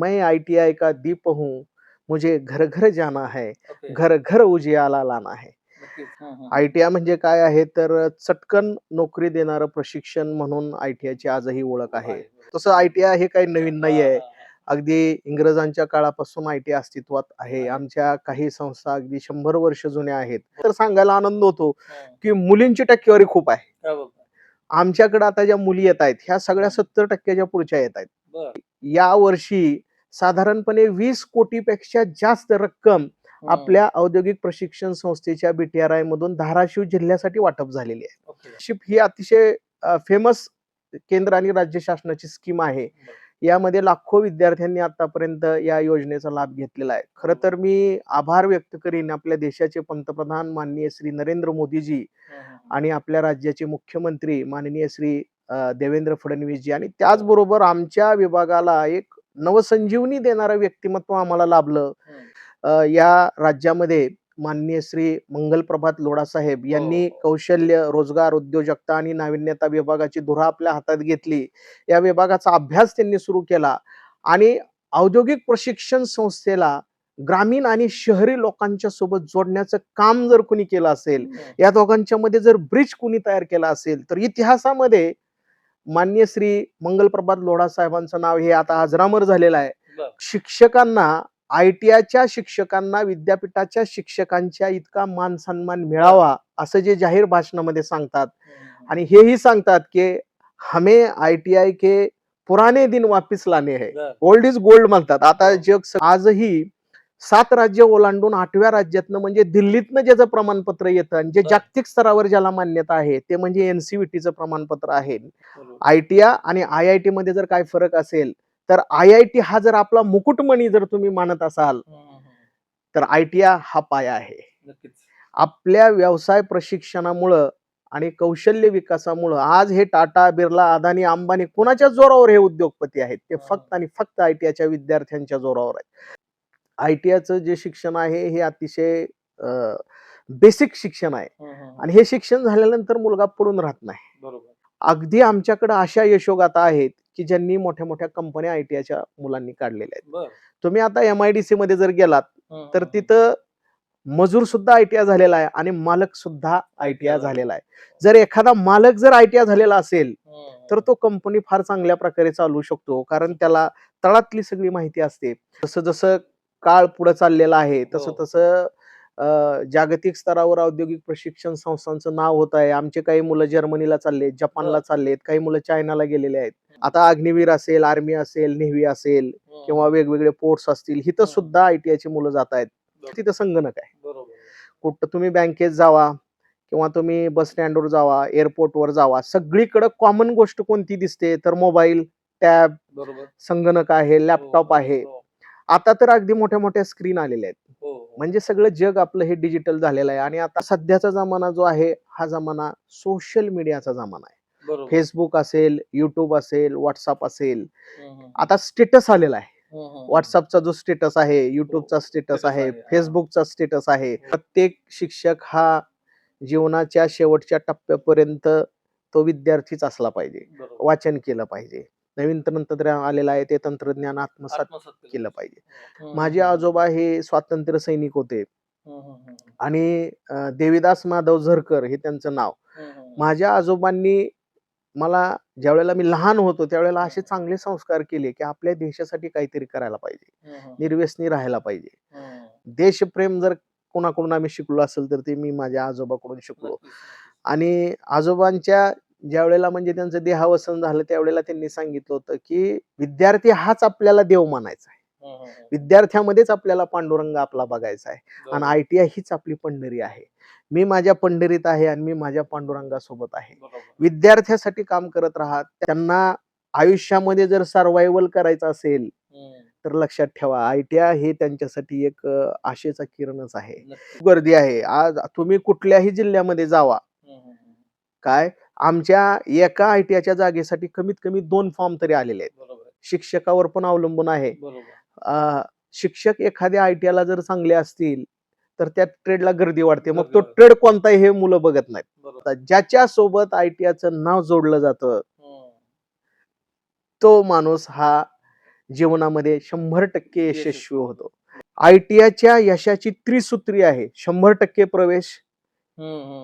मैं आईटीआई का दीप हूँ मुझे घर घर जाना है. घर घर उजियाला लाना है. हं, हं. आयटीआय म्हणजे काय आहे तर चटकन नोकरी देणारं प्रशिक्षण म्हणून आयटीआयची आजही ओळख आहे. तसं आयटीआय हे काही नवीन नाही आहे हां, हां, अगदी इंग्रजांच्या काळापासून आयटीआय अस्तित्वात आहे. आमच्या काही संस्था अगदी शंभर वर्ष जुन्या आहेत तर सांगायला आनंद होतो हां. हं. की मुलींची टक्केवारी खूप आहे बोलता? आमच्याकडे आता ज्या मुली येत आहेत ह्या सगळ्या सत्तर टक्क्याच्या पुढच्या येत आहेत. या वर्षी साधारणपणे वीस कोटीपेक्षा जास्त रक्कम. आपल्या औद्योगिक प्रशिक्षण संस्थेच्या बीटीआरआय मधून धाराशिव जिल्ह्यासाठी वाटप झालेली आहे. शिप ही अतिशय फेमस केंद्र आणि राज्य शासनाची स्कीम आहे. यामध्ये लाखो विद्यार्थ्यांनी आतापर्यंत या योजनेचा लाभ घेतलेला आहे खरं तर मी आभार व्यक्त करीन आपल्या देशाचे पंतप्रधान माननीय श्री नरेंद्र मोदीजी. आणि आपल्या राज्याचे मुख्यमंत्री माननीय श्री देवेंद्र फडणवीसजी आणि त्याचबरोबर आमच्या विभागाला एक नवसंजीवनी देणारं व्यक्तिमत्व आम्हाला लाभलं हं. या राज्यामध्ये माननीय श्री मंगलप्रभात लोढा साहेब यांनी हो. कौशल्य रोजगार उद्योजकता आणि नाविन्यता विभागाची धुरा आपल्या हातात घेतली या विभागाचा अभ्यास त्यांनी सुरू केला आणि औद्योगिक प्रशिक्षण संस्थेला ग्रामीण आणि शहरी लोकांच्या सोबत जोडण्याचं काम जर कुणी केलं असेल हं. या दोघांच्या मध्ये जर ब्रिज कुणी तयार केला असेल तर इतिहासामध्ये मान्य श्री मंगलप्रभात लोढा साहेबांचं नाव हे आता अजरामर झालेलं आहे. शिक्षकांना आयटीआयच्या शिक्षकांना विद्यापीठाच्या शिक्षकांच्या इतका मान सन्मान मिळावा असं जे जाहीर भाषणामध्ये सांगतात. आणि हेही सांगतात की हमें आयटीआय के पुराने दिन वापिस लाने है. ओल्ड इज गोल्ड म्हणतात आता. जग आजही सात राज्य ओलांडून आठव्या राज्यातनं म्हणजे दिल्लीतनं ज्याचं प्रमाणपत्र येतं आणि जे. जागतिक स्तरावर ज्याला मान्यता आहे ते म्हणजे एनसीव्हीटीचं प्रमाणपत्र आहे. आयटीआय आणि आय आय टी मध्ये जर काय फरक असेल तर आय आय टी हा जर आपला मुकुटमणी जर तुम्ही मानत असाल. तर आयटीआय हा पाया आहे. आपल्या व्यवसाय प्रशिक्षणामुळं आणि कौशल्य विकासामुळं आज हे टाटा बिर्ला अदानी अंबानी कोणाच्या जोरावर हे उद्योगपती आहेत ते. फक्त आणि फक्त आयटीआयच्या विद्यार्थ्यांच्या जोरावर आहेत आयटीआयचं जे शिक्षण आहे हे अतिशय बेसिक शिक्षण आहे. आणि हे शिक्षण झाल्यानंतर मुलगा पडून राहत नाही. अगदी आमच्याकडे अशा यशोगाथा आहेत की ज्यांनी मोठ्या मोठ्या कंपन्या आयटीआयच्या मुलांनी काढलेल्या आहेत. तुम्ही आता एम आय डी सी मध्ये जर गेलात तर. तिथं मजूर सुद्धा आयटीआय झालेला आहे आणि मालक सुद्धा आयटीआय झालेला आहे जर एखादा मालक जर आयटीआय झालेला असेल. तर तो कंपनी फार चांगल्या प्रकारे चालू शकतो कारण त्याला तळातली सगळी माहिती असते जसं जसं काळ पुढे चाललेला आहे तसं हो. तसं अं, जागतिक स्तरावर औद्योगिक प्रशिक्षण संस्थांचं नाव होत आहे आमचे काही मुलं जर्मनीला चाललेत जपानला. चाललेत काही मुलं चायनाला गेलेले आहेत आता अग्निवीर असेल आर्मी असेल नेव्ही असेल हं, किंवा. वेगवेगळे पोर्ट्स असतील इथं हं. सुद्धा आयटीआय ची मुलं जात आहेत. तिथं संगणक आहे. कुठं तुम्ही बँकेत जावा किंवा तुम्ही बस स्टँडवर जावा एअरपोर्टवर जावा सगळीकडे कॉमन गोष्ट कोणती दिसते तर मोबाईल टॅब. संगणक आहे लॅपटॉप हो, आहे आता तर अगदी मोठ्या मोठ्या स्क्रीन आलेल्या आहेत हो, हो. म्हणजे सगळं जग आपलं हे डिजिटल झालेलं आहे आणि आता सध्याचा जमाना जो आहे हा जमाना सोशल मीडियाचा जमाना आहे. फेसबुक असेल युट्यूब असेल व्हॉट्सअप असेल हं, हं. आता स्टेटस आलेला आहे हं, हं, हं. व्हॉट्सअपचा जो स्टेटस आहे युट्यूबचा स्टेटस status आहे हा. फेसबुकचा स्टेटस आहे हो. प्रत्येक शिक्षक हा जीवनाच्या शेवटच्या टप्प्यापर्यंत तो विद्यार्थीच असला पाहिजे. वाचन केलं पाहिजे नवीन तंत्रज्ञान आलेलं आहे ते तंत्रज्ञान आत्मसात केलं. पाहिजे माझे. आजोबा हे स्वातंत्र्य सैनिक होते. आणि देवीदास माधव झरकर हे त्यांचं नाव. माझ्या आजोबांनी मला ज्या वेळेला मी लहान होतो त्यावेळेला असे चांगले संस्कार केले की आपल्या देशासाठी काहीतरी करायला पाहिजे निर्व्यसनी राहायला पाहिजे. देशप्रेम जर कोणाकडून आम्ही शिकलो असेल तर ते मी माझ्या आजोबाकडून शिकलो आणि आजोबांच्या ज्या वेळेला म्हणजे त्यांचं देहावसन झालं त्यावेळेला त्यांनी सांगितलं होतं की विद्यार्थी हाच आपल्याला देव मानायचा आहे. विद्यार्थ्यामध्येच आपल्याला पांडुरंग आपला बघायचा आहे आणि बरोबर. आयटीआय हीच आपली पंढरी आहे मी माझ्या पंढरीत आहे आणि मी माझ्या पांडुरंगासोबत आहे. विद्यार्थ्यासाठी काम करत राहा त्यांना आयुष्यामध्ये जर सर्वायवल करायचं असेल. तर लक्षात ठेवा आयटीआय हे त्यांच्यासाठी एक आशेचा किरणच आहे. गर्दी आहे आज तुम्ही कुठल्याही जिल्ह्यामध्ये जावा. काय आमच्या एका आयटीआयच्या जागेसाठी कमीत कमी दोन फॉर्म तरी आलेले आहेत. शिक्षकावर पण अवलंबून आहे शिक्षक एखाद्या आयटीआयला जर चांगले असतील तर त्या ट्रेडला गर्दी वाढते मग तो. ट्रेड कोणता हे मुलं बघत नाहीत ज्याच्या सोबत आयटीआयचं नाव जोडलं जातं. तो माणूस हा जीवनामध्ये शंभर टक्के यशस्वी. होतो आय टी आयच्या यशाची त्रिसूत्री आहे शंभर टक्के प्रवेश.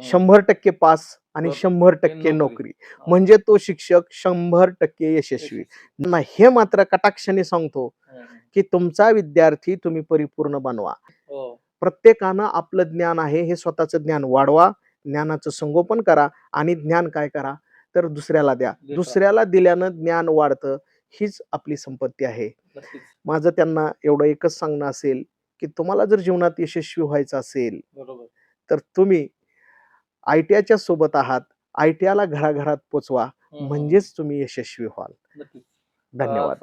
शंभर टक्के पास आणि. शंभर टक्के नोकरी. नोकरी. म्हणजे तो शिक्षक शंभर टक्के यशस्वी. ना हे मात्र कटाक्षाने सांगतो. की तुमचा विद्यार्थी तुम्ही परिपूर्ण बनवा. हो. प्रत्येकानं आपलं ज्ञान आहे हे स्वतःचं ज्ञान वाढवा ज्ञानाचं संगोपन करा आणि ज्ञान काय करा? तर दुसऱ्याला द्या. दुसऱ्याला. दिल्यानं ज्ञान वाढतं हीच आपली संपत्ती आहे. माझं त्यांना एवढं एकच सांगणं असेल की तुम्हाला जर जीवनात यशस्वी व्हायचं असेल तर तुम्ही आय टी आयच्या सोबत आहात आय टी आयला घराघरात पोचवा. म्हणजेच तुम्ही यशस्वी व्हाल. धन्यवाद.